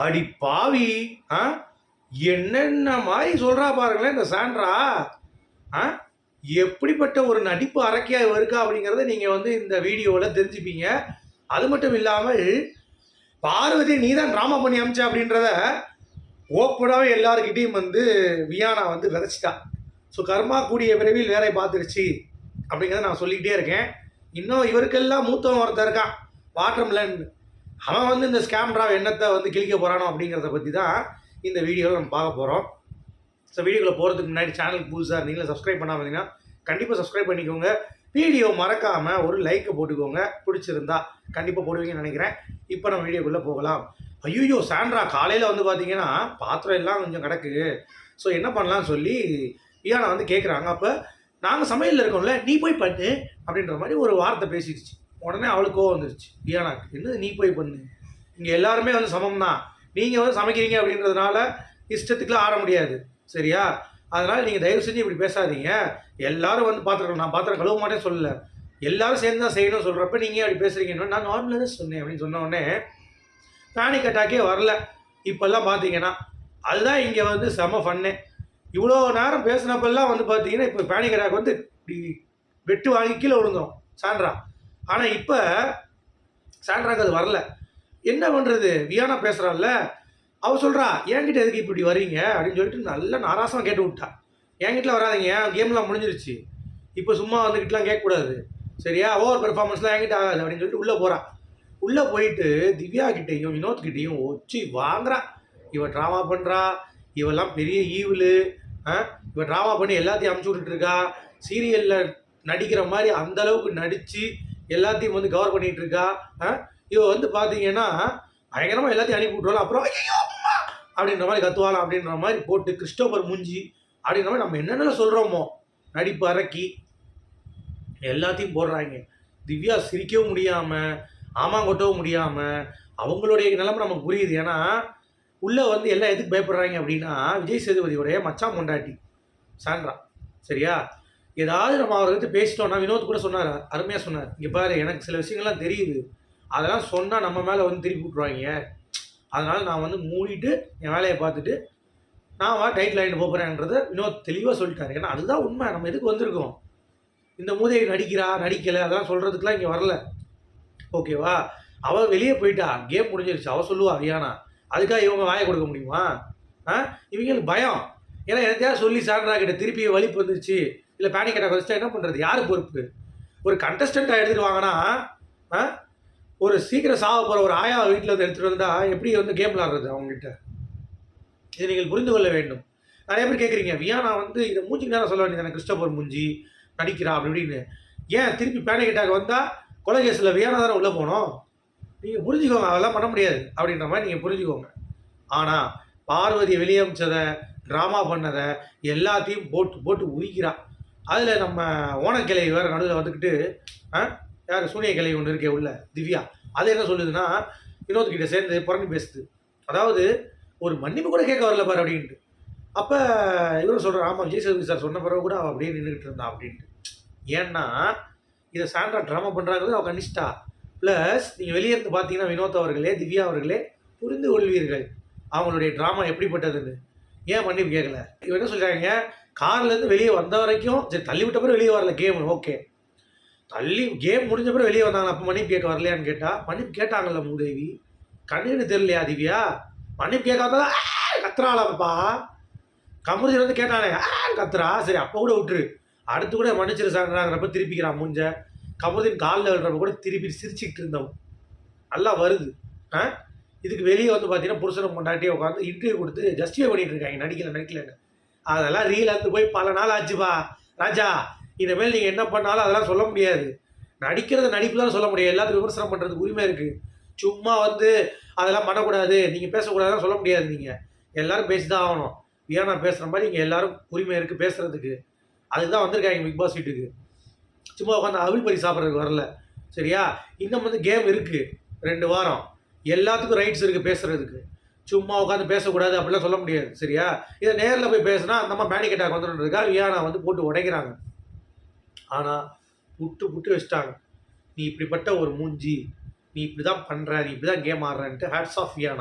அடி பாவி ஆ? என்னென்ன மாதிரி சொல்கிறா பாருங்களேன் இந்த சாண்ட்ரா. ஆ? எப்படிப்பட்ட ஒரு நடிப்பு அரக்கையா இருக்கா அப்படிங்கிறத நீங்கள் வந்து இந்த வீடியோவில் தெரிஞ்சுப்பீங்க. அது மட்டும் இல்லாமல் பார்வதி நீ தான் ட்ராமா பண்ணி அமிச்ச அப்படின்றத ஓப்பனாகவே எல்லாருக்கிட்டையும் வந்து வியானா வந்து விதைச்சிட்டா. ஸோ கர்மா கூடிய விரைவில் வேலை பார்த்துருச்சு அப்படிங்கிறத நான் சொல்லிக்கிட்டே இருக்கேன். இன்னும் இவருக்கெல்லாம் மூத்தவன் ஒருத்தர் இருக்கான். வாட்டர்மிலன் அவன் வந்து இந்த ஸ்கேம் என்னத்தை எண்ணத்தை வந்து கிழிக்க போகிறானோ அப்படிங்கிறத பற்றி தான் இந்த வீடியோவில் நம்ம பார்க்க போகிறோம் ஸோ வீடியோவில் போகிறதுக்கு முன்னாடி சேனலுக்கு புதுசாக நீங்களே சப்ஸ்கிரைப் பண்ணாம இருந்தீங்கன்னா கண்டிப்பாக சப்ஸ்கிரைப் பண்ணிக்கோங்க. வீடியோ மறக்காமல் ஒரு லைக்கை போட்டுக்கோங்க. பிடிச்சிருந்தா கண்டிப்பாக போடுவீங்கன்னு நினைக்கிறேன். இப்போ நம்ம வீடியோக்குள்ளே போகலாம். ஐயோ சாண்ட்ரா காலையில் வந்து பார்த்தீங்கன்னா பாத்திரம் எல்லாம் கொஞ்சம் கிடக்கு. ஸோ என்ன பண்ணலாம்னு சொல்லி வியானா வந்து கேட்குறாங்க அப்போ நாங்கள் சமையலில் இருக்கோம்ல நீ போய் பண்ணு அப்படின்ற மாதிரி ஒரு வார்த்தை பேசிடுச்சு. உடனே அவளுக்கு கோவம் வந்துருச்சு. டியானாக்கு என்னது நீ போய் பண்ணு? இங்கே எல்லாருமே வந்து சமம் தான் நீங்கள் வந்து சமைக்கிறீங்க அப்படின்றதுனால இஷ்டத்துக்குலாம் ஆட முடியாது. சரியா? அதனால் நீங்கள் தயவு செஞ்சு இப்படி பேசாதீங்க. எல்லாரும் வந்து பாத்திரம் நான் பாத்திரம் கழுவ மாட்டேன் சொல்லலை. எல்லாரும் சேர்ந்து தான் செய்யணும்னு சொல்கிறப்ப நீங்கள் அப்படி பேசுகிறீங்கன்னு நான் நார்மலாக தான் சொன்னேன் அப்படின்னு சொன்னோடனே பேனிக் அட்டாக்கே வரல. இப்போல்லாம் பார்த்தீங்கன்னா அதுதான் இங்கே வந்து செம ஃபன்னு இவ்வளோ நேரம் பேசினப்பெல்லாம் வந்து பார்த்தீங்கன்னா இப்போ பேனிக் அட்டாக் வந்து இப்படி வெட்டு வாங்கி கீழே விழுந்தோம். சாண்ட்ரா ஆனால் இப்போ சாண்ட்ராக்கு அது வரல. என்ன பண்ணுறது வியானா பேசுகிறாள்ல அவள் சொல்கிறா என்கிட்ட எதுக்கு இப்படி வரீங்க அப்படின்னு சொல்லிட்டு நல்ல நாராசமாக கேட்டு விட்டா. என்கிட்ட வராதிங்க கேம்லாம் முடிஞ்சிருச்சு. இப்போ சும்மா வந்துக்கிட்டுலாம் கேட்கக்கூடாது. சரியா? ஓவர் பெர்ஃபார்மன்ஸ்லாம் என்கிட்ட ஆகாது அப்படின்னு சொல்லிட்டு உள்ளே போகிறான் உள்ளே போயிட்டு திவ்யா கிட்டேயும் வினோத் கிட்டேயும் ஒச்சி வாங்குறா. இவன் ட்ராமா பண்ணுறா இவெல்லாம் பெரிய ஈவில் இவன் ட்ராமா பண்ணி எல்லாத்தையும் அமுச்சு விட்டுருக்கா சீரியலில் நடிக்கிற மாதிரி அந்த அளவுக்கு நடித்து எல்லாத்தையும் வந்து கவர் பண்ணிட்டு இருக்கா இவ வந்து பார்த்தீங்கன்னா பயங்கரமாக எல்லாத்தையும் அனுப்பி விட்ருவாள் அப்புறம் ஐயோ அம்மா! அப்படின்ற மாதிரி கத்துவாளாம் அப்படின்ற மாதிரி போட்டு கிறிஸ்டோபர் மூஞ்சி அப்படின்ற மாதிரி நம்ம என்னென்ன சொல்கிறோமோ நடிப்பு அரக்கி எல்லாத்தையும் போடுறாங்க. திவ்யா சிரிக்கவும் முடியாமல் ஆமாங்கொட்டவும் முடியாமல் அவங்களுடைய நிலைமை நமக்கு புரியுது. ஏன்னா உள்ளே வந்து எல்லாம் எதுக்கு பயப்படுறாங்க அப்படின்னா விஜய் சேதுபதியோடைய மச்சான் பொண்டாட்டி சாண்ட்ரா சரியா? ஏதாவது நம்ம அவரை பற்றி பேசிட்டோம்னா வினோத் கூட சொன்னார் அருமையாக சொன்னார். இங்கே பாரு எனக்கு சில விஷயங்கள்லாம் தெரியுது. அதெல்லாம் சொன்னால் நம்ம மேலே வந்து திருப்பி விட்ருவாங்க அதனால் நான் வந்து மூடிட்டு என் வேலையை பார்த்துட்டு நான் வா டைட் லைன் போகிறேன்றத வினோத் தெளிவாக சொல்லிட்டாரு. ஏன்னா அதுதான் உண்மை. நம்ம எதுக்கு வந்திருக்கோம்? இந்த மூதையை நடிக்கிறா நடிக்கலை அதெல்லாம் சொல்கிறதுக்குலாம் இங்கே வரல. ஓகேவா அவள் வெளியே போயிட்டா. கேம் முடிஞ்சிருச்சு. அவள் சொல்லுவா ரியானா அதுக்காக இவங்க வாயை கொடுக்க முடியுமா? ஆ? இவங்களுக்கு பயம். ஏன்னா எதையாவது சொல்லி சாண்ட்ரா கிட்ட திருப்பி வலிப்பு வந்துருச்சு. இல்லை பேனிக் அட்டாக் வச்சுட்டா என்ன பண்ணுறது யார் பொறுப்பு? ஒரு கண்டஸ்டண்ட்டாக எடுத்துகிட்டு வாங்கினா ஆ? ஒரு சீக்கிரம் சாக போகிற ஒரு ஆயா வீட்டில் வந்து எடுத்துகிட்டு வந்தால் எப்படி வந்து கேம் விளாட்றது அவங்ககிட்ட? இதை நீங்கள் புரிந்து கொள்ள வேண்டும். நிறைய பேர் கேட்குறீங்க வியானா வந்து இதை மூஞ்சிக்கு நேரம் சொல்ல வேண்டியது கிறிஸ்டபர் மூஞ்சி நடிக்கிறா அப்படி இப்படின்னு. ஏன் திருப்பி பேனிக் அட்டாக் வந்தால் கொலை கேஸில் வியானா தானே உள்ளே போனோம் நீங்கள் புரிஞ்சுக்கோங்க அதெல்லாம் பண்ண முடியாது அப்படின்ற மாதிரி நீங்கள் புரிஞ்சுக்கோங்க. ஆனால் பார்வதியை வெளியே ட்ராமா பண்ணதை எல்லாத்தையும் போட்டு போட்டு உரிக்கிறா. அதில் நம்ம ஓனக்கிளை வேறு நடுவில் வந்துக்கிட்டு யார்? சூனிய கிளை ஒன்று இருக்கே உள்ள திவ்யா. அது என்ன சொல்லுதுன்னா வினோத் சேர்ந்து புறணி பேசுது. அதாவது ஒரு மன்னிப்பு கூட கேட்க வரல பாரு அப்படின்ட்டு. அப்போ இவரும் சொல்கிறார் ஆமாம் விஜய் சேதுபதி சார் சொன்ன பிறகு கூட அவள் அப்படியே நின்றுக்கிட்டு இருந்தா அப்படின்ட்டு. ஏன்னா இதை சாண்ட்ரா ட்ராமா பண்ணுறாங்கிறது அவள் கண்டிச்சிட்டா ப்ளஸ் நீங்கள் வெளியே இருந்து பார்த்தீங்கன்னா வினோத் அவர்களே திவ்யா அவர்களே புரிந்து கொள்வீர்கள் அவங்களுடைய ட்ராமா எப்படிப்பட்டதுன்னு. ஏன் மன்னிப்பு கேட்கல இவன் என்ன சொல்கிறாங்க கார்லேருந்து வெளியே வந்த வரைக்கும் சரி தள்ளி விட்ட பிறகு வெளியே வரல கேம் ஓகே தள்ளி கேம் முடிஞ்ச பிறகு வெளியே வந்தாங்க அப்போ மன்னிப்பு கேட்க வரலையான்னு கேட்டால் மன்னிப்பு கேட்டாங்கல்ல மூதேவி. கண்ணுன்னு தெரியலையா திவ்யா? மன்னிப்பு கேட்காத கத்துறாளப்பா கமுதி வந்து கேட்டானே கத்துறா? சரி அப்போ கூட விட்டுரு. அடுத்து கூட மன்னிச்சிரு சாங்கிறாங்கிறப்ப திருப்பிக்கிறான் மூஞ்ச. கமுதின் காலில் விழுறப்ப கூட திருப்பி சிரிச்சுக்கிட்டு இருந்தவன். நல்லா வருது. ஆ? இதுக்கு வெளியே வந்து பார்த்தீங்கன்னா புருஷனை பொண்டாட்டியே உட்காந்து இன்டர்வியூ கொடுத்து ஜஸ்டிஃபை பண்ணிட்டு இருக்காங்க. நடிக்கல நடிக்கலன்னு. அதெல்லாம் ரீல் வந்து போய் பல நாள் ஆச்சுப்பா. ராஜா இனிமேல் நீங்கள் என்ன பண்ணாலும் அதெல்லாம் சொல்ல முடியாது. நடிக்கிறத நடிப்பு தான் சொல்ல முடியாது எல்லாத்துக்கும் விமர்சனம் பண்ணுறதுக்கு உரிமை இருக்குது சும்மா வந்து அதெல்லாம் பண்ணக்கூடாது. நீங்கள் பேசக்கூடாதுன்னு சொல்ல முடியாது நீங்கள் எல்லாரும் பேசி தான் ஆகணும். வியானா பேசுகிற மாதிரி இங்கே எல்லாரும் உரிமை இருக்குது பேசுகிறதுக்கு அதுக்கு தான் வந்திருக்காங்க பிக் பாஸ் வீட்டுக்கு. சும்மா உட்காந்து அவிழ் பறி சாப்பிட்றதுக்கு வரல. சரியா? இன்னும் வந்து கேம் இருக்குது ரெண்டு வாரம். எல்லாத்துக்கும் ரைட்ஸ் இருக்குது பேசுகிறதுக்கு சும்மா உட்காந்து பேசக்கூடாது அப்படிலாம் சொல்ல முடியாது சரியா? இதை நேரில் போய் பேசினா அந்த மாதிரி பேனிக் அட்டாக் வந்துருக்கா வியானா வந்து போட்டு உடைக்கிறாங்க. ஆனால் புட்டு புட்டு வச்சிட்டாங்க. நீ இப்படிப்பட்ட ஒரு மூஞ்சி நீ இப்படி தான் பண்ணுற நீ இப்படி தான் கேம் ஆடுறன்ட்டு ஹேட்ஸ் ஆஃப் வியானா